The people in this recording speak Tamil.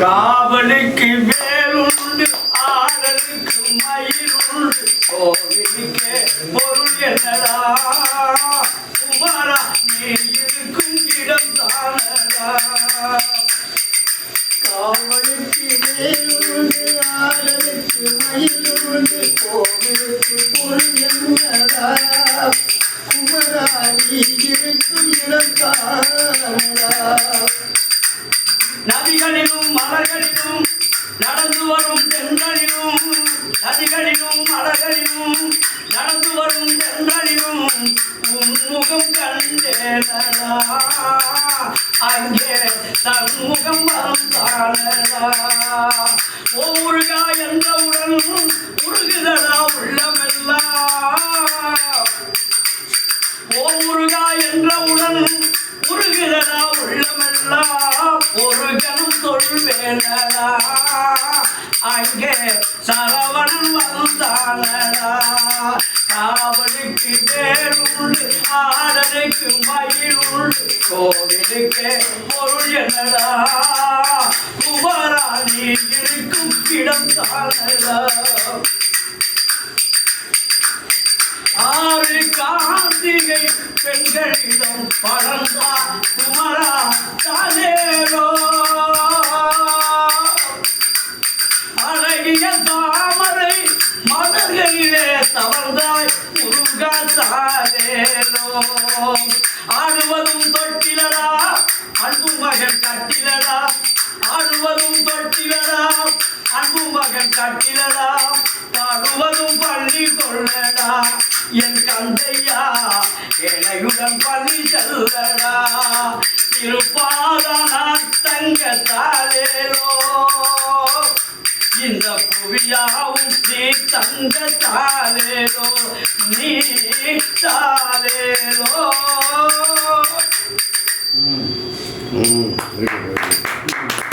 காவலுக்கு வேலுண்டு ஆடலுக்கு மயிலுண்டு கோவிலுக்கே பொருள் என்னடா? குமாரா நீ இருக்கும் இடம் தானடா? காவலுக்கு வேலுண்டு ஆடலுக்கு மயிலுண்டு கோவிலுக்கு பொருள் என்னடா? குமரா நீ இருக்கும் இடம் தானடா அங்கே தன்முகம் வந்தானடா ஓ என்றவுடன் உருகுதடா உள்ளமெல்லாம் ஓ என்றவுடன் உருகுதடா உள்ளமெல்லாம் ஒரு சொல்வேனடா அங்கே சரவணன் வந்தானடா. காவலுக்கு வேறுண்டு ஆடலுக்கு மயிலுண்டு கோவிலுக்கு பொருள் என்னடா? குமாரா நீ இருக்கும் இடம் தானடா? ஆறு கார்த்திகை பெண்களிடம் பழந்தா குமரா தானேரோ? முருகா ஆடுவதும் தொட்டிலடா. அன்பு மகன் கட்டிலடா. ஆடுவதும் தொட்டிலடா. அன்பு மகன் கட்டிலடா. பாடுவதும் பள்ளி கொள்ளடா. என் கந்தையா இணையுடன் பள்ளி செல்லடா. திருப்பாதா நான் தங்க தாளேலோ இந்த புவியாவும் நீ தங்க தாளேலோ நீ தாளேலோ ம் வெரி குட் வெரி குட்